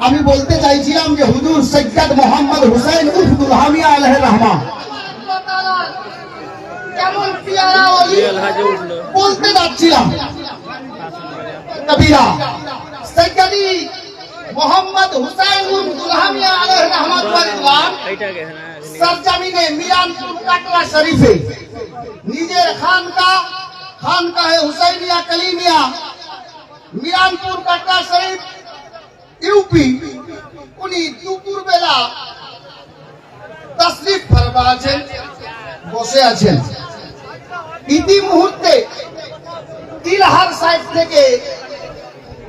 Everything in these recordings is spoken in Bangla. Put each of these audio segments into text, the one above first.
আমি বলতে চাইছিলাম যে হুজুর সৈয়দ মোহাম্মদ হুসাইন উর্ফ দুলহামিয়া আলহ রহমান কেমন পিয়ারা অলি বলতে যাচ্ছিলাম। কবিরা সৈয়দি মোহাম্মদ হুসাইন উর্ফ দুলহামিয়া আলহ রহমান পরিবার সরজমিনে মিরানপুর কাটরা শরীফে নিজের খানকা খানকাহে হুসাইনিয়া কলিমিয়া মিরানপুর কাটরা শরীফ ইউপি, উনি দুপুর বেলা তসরিফ ফরমা আছেন, বসে আছেন। ইতি মুহূর্তে তিলহার সাইড থেকে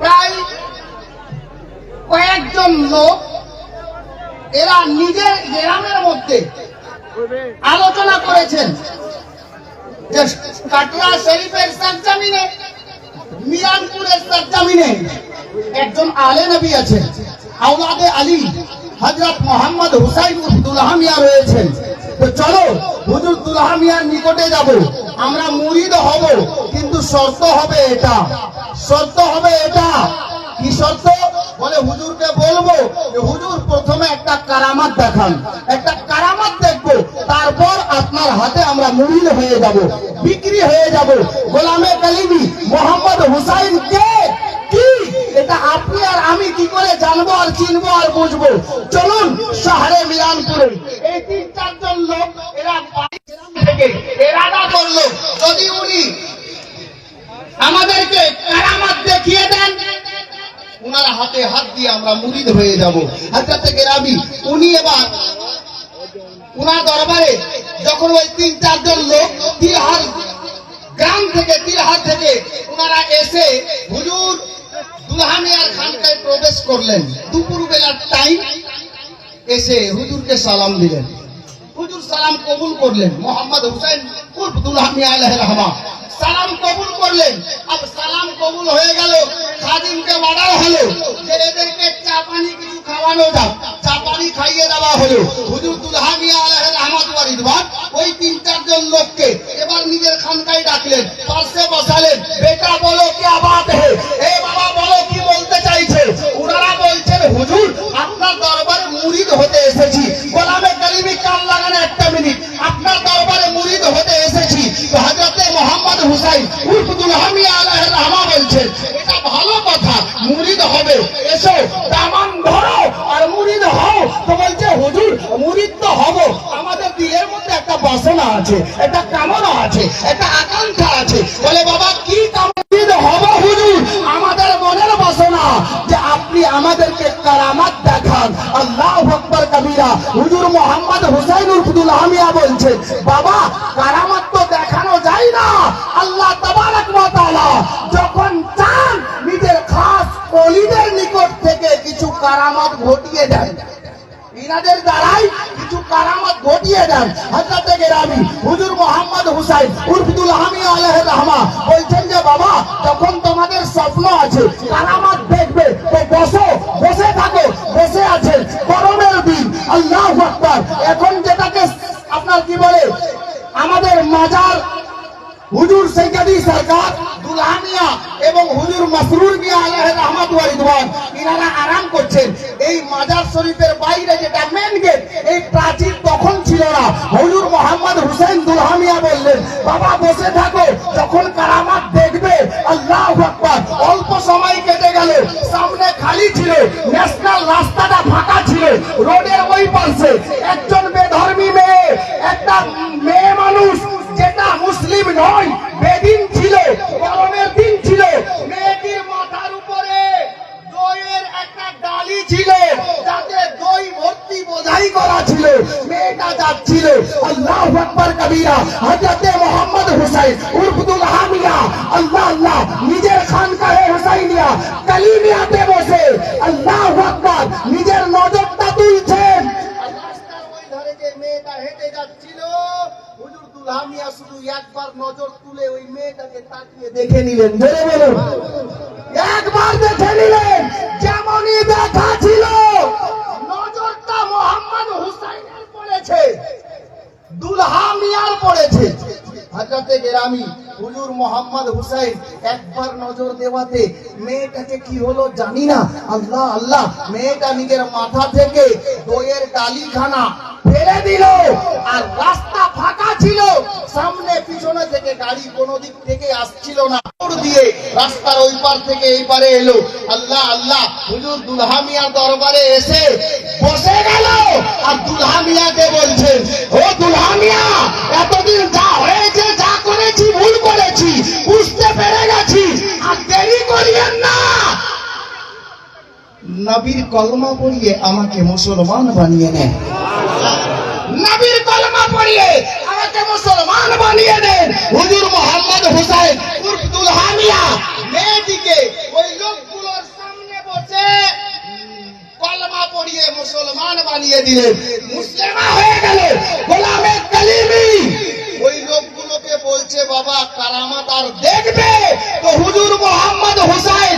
প্রায় কয়েকজন লোক, এরা নিজের গ্রামের মধ্যে আলোচনা করেছেন যে কাটরা শরীফের সরজমিনে মিরানপুরের সরজমিনে একজন আলে নবী আছেন, আওলাদে আলী, হযরত মোহাম্মদ হুসাইন দুলহামিয়া রয়েছেন। তো চলো, হুজুর দুলহামিয়ার নিকটে যাব। আমরা মুরিদ হব, কিন্তু শর্ত হবে এটা। শর্ত হবে এটা। কি শর্ত? বলে হুজুরকে বলব যে, হুজুর, প্রথমে একটা কারামাত দেখান। একটা কারামাত দেখব, তারপর আপনার হাতে আমরা মুরিদ হয়ে যাব, বিক্রি হয়ে যাব। গোলামে কালিমি মোহাম্মদ হুসাইন কে আপনি আর আমি কি করে জানব আর চিনবো আর বুঝব? চলুন শহরে মিলানপুরে এই তিন, চারজন লোক, এরা থেকে এরাদা করল যদি উনি আমাদেরকে কারামাত দেখিয়ে দেন, উনার হাতে হাত দিয়ে আমরা মুরিদ হয়ে যাব। হাজরাতে গেরাবি উনি এবার উনার দরবারে যখন ওই তিন, চারজন লোক তিলহার গ্রাম থেকে, তিলহার থেকে উনারা এসে হুজুর দুলহামিয়ার খানকায় প্রবেশ করলেন। দুপুর বেলার টাইম এসে হুজুরকে সালাম দিলেন। হুজুর সালাম কবুল করলেন। মোহাম্মদ হুসাইন উর্ফ দুলহামিয়া আলাইহির রহমান সালাম কবুল করলেন। আর সালাম কবুল হয়ে গেল। খাদিমকে অর্ডার হলো। যে চা পানি কিছু খাওয়ানো যাক। চা পানি খাইয়ে দেওয়া হলো। হুজুর দুলহামিয়া আলাইহির রহমান ওয়ারিদবান ওই তিন চারজন লোককে এবার নিজের খানকায় ডাকলেন। পাশে বসালেন। বেটা বলো কি ভালো কথা, মুরিদ হবে। এসো, দামান ধরো, আর মুরিদ হও। তো বলছে, হুজুর, মুরিদ তো হব। আমাদের দিলের মধ্যে একটা বাসনা আছে, একটা কামনা আছে, একটা আকাঙ্ক্ষা আছে। বলে, বাবা, কি কামনা হব হুজুর? আমাদের মনের বাসনা যে আপনি আমাদেরকে কারামাত দেখান। আল্লাহ আকবার, কবিরা। হুজুর মোহাম্মদ হুসাইন উর্ফুদুল আমিয়া বলছেন, বাবা ঘটিয়ে দেন। ইনাদের দ্বারাই কিছু কারামত ঘটিয়ে দেন। গেরামি হুজুর মোহাম্মদ হুসাইন আহমি আলাইহির রহমা বলছেন যে, বাবা, যখন তোমাদের স্বপ্ন আছে, কারামত দেখবে, তো বসো, বসে থাকো, বসে আছেন গরমের দিন, আল্লাহু এখন যেটাকে আপনার কি বলে, আমাদের মাজার হুজুর সৈয়দি সরকার দুলহানিয়া এবং হুজুর মাসরুর মিয়া আলাইহির রহমাত ওয়া ইনারা আরাম করছেন। এই মাজার শরীফের বাইরে যেটা মেন গেট এই প্রাচীর তখন ছিল না। হুজুর মোহাম্মদ হুসেন দুলহানিয়া বললেন, বাবা, বসে থাকো। যখন কারামাত দেখবে, আল্লাহু আকবার। অল্প সময় কেটে গেল, সামনে খালি ছিল, ন্যাশনাল রাস্তাটা ফাঁকা ছিল, রোডের ওই পাশে একজন বেধর্মী মেয়ে একটা মেয়ে মানুষ যেটা মুসলিম নয় বেদিন ছিল গরমের দিন ছিল মেয়েটির মাথার উপরে দইয়ের একটা ডালি ছিল যাতে দই ভর্তি বোঝাই করা ছিল, মেয়েটা যাচ্ছিল। আল্লাহ আকবার কবিরা, হযরতে মোহাম্মদ হুসাইন উর্ফুদুল হামিয়া, আল্লাহ আল্লাহ, নিজের খানকাহে হুসাইনিয়া, কালিমিয়াতে বসে। আল্লাহ আকবার, নিজের নজরটা তুলছেন। একবার তুলে ওই মেয়েটাকে তাকিয়ে দেখে নিলেন। ধরে একবার নিলেন যেমনই দেখা ছিল। নজরটা মোহাম্মদ হুসাইনের পড়েছে। দুলহামিয়ার পড়েছে। হযরতে গেরামি হুজুর মোহাম্মদ হুসাইন একবার নজর দেওয়াতে মেয়েটাকে কি হলো জানি না। আল্লাহ আল্লাহ মেয়েটা নিজের মাথা থেকে দইয়ের ডালিখানা ফেলে দিল। আর রাস্তা ফাঁকা ছিল। সামনে, পিছনে থেকে গাড়ি কোনো দিক থেকে আসছিল না। দিয়ে রাস্তার ওই পার থেকে এই পারে এলো। আল্লাহ আল্লাহ, হুজুর দুলহা মিয়ার দরবারে এসে বসে গেল। আর দুলহা মিয়াকে বলছেন ও দুলহা মিয়া, এতদিন যা হয়েছে, যা করেছি, ভুল করেছি, বুঝতে পেরে নবীর কলমা পড়িয়ে আমাকে মুসলমান বানিয়ে নেন নবীর কলমা পড়িয়ে আমাকে মুসলমান বানিয়ে দেন হুজুর মোহাম্মদ হুসাইন উর্ফ দুলহা মিয়া মেয়েটিকে ওই লোকগুলোর সামনে বসে কলমা পড়িয়ে মুসলমান বানিয়ে দিলেন। মুসলিমা হয়ে গেল গোলামে কালিমি। ওই লোকগুলোকে বলছে, বাবা, কারামাত আর দেখবে? তো হুজুর মোহাম্মদ হুসাইন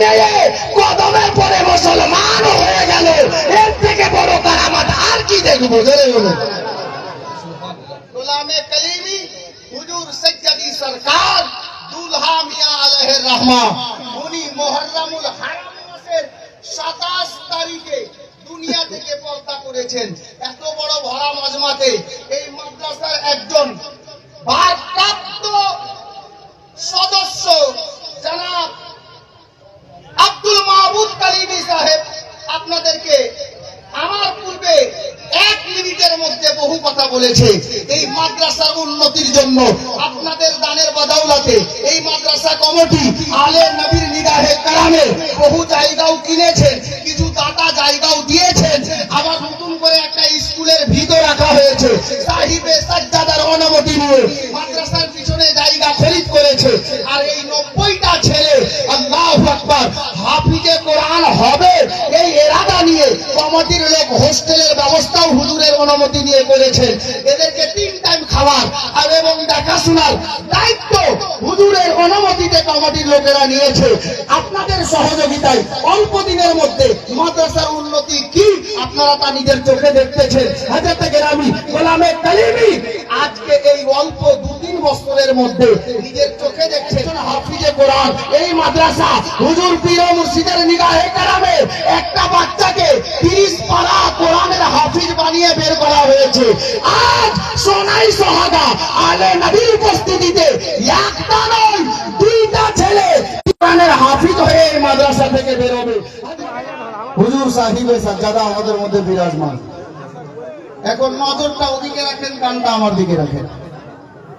মেয়ে কদমে পড়ে মুসলমান হয়ে গেল। এর থেকে বড় কারামাত আর কি দেখব? জোরে বলুন। গোলামে কলিমি, হুজুর সজ্জাদি সরকার দুলহা মিয়া আলাইহির রহমা উনি মুহররমুল হারাম মাসের 27 তারিখে দুনিয়া থেকে পর্দা করেছেন। এত বড় ভরা মাজমাতে এই মাদ্রাসার একজন ভারপ্রাপ্ত সদস্য জনাব আব্দুল মাহবুব কালিমি সাহেব আপনাদেরকে আমার পূর্বে এক মিনিটের মধ্যে বহু কথা বলেছে, এই মাদ্রাসার উন্নতির জন্য আপনাদের দানের বদৌলতে এই মাদ্রাসা কমিটি আলে নবীর নিগাহে কারামে বহু জায়গাও কিনেছেন, কিছু দাতা জায়গাও দিয়েছেন। আবার নতুন করে একটা স্কুলের ভিতর রাখা হয়েছে। সাহিবে সাজ্জাদার অনুমতি নিয়ে অনুমতি নিয়ে বলেছেন, এদেরকে তিন টাইম খাবার আর এবং দেখাশোনার দায়িত্ব হুজুরের অনুমতিতে কমিটির লোকেরা নিয়েছে। আপনাদের সহযোগিতায় অল্প দিনের মধ্যে মাদ্রাসার উন্নতি কি আপনারা তা নিজের চোখে দেখতেছেন? হাজার গ্রামী গোলামে কালিমি আজকে এই অল্প দু তিন বছরের মধ্যে নিজের চোখে দেখছেন হাফিজে কোরআন। এই মাদ্রাসা হুজুর পীর মুর্শিদের নিগাহে কারামে একটা বাচ্চাকে তিরিশ পারা কোরআনের হাফিজ বানিয়ে বের করা হয়েছে। আজ সোনাই সোহাগা আলে নবীর উপস্থিতিতে একটা নয়, দুইটা ছেলে কোরআনের হাফিজ হয়ে এই মাদ্রাসা থেকে বেরোবে। হুজুর সাহিবে সাজ্জাদা আমাদের মধ্যে বিরাজমান। এখন নজরটা ওদিকে রাখেন কানটা আমার দিকে রাখেন।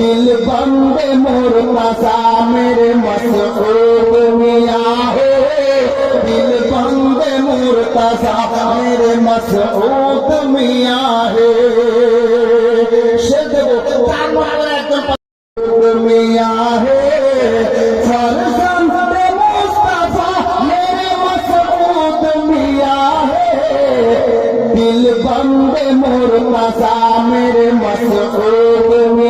दिल बंद मोर मसा मेरे मसरूर मिया हो। दिल बंद मोर तसा मेरे मसरूत मिया है। मिया है। दिल बंद मोर मसा मेरे मसरूर मिया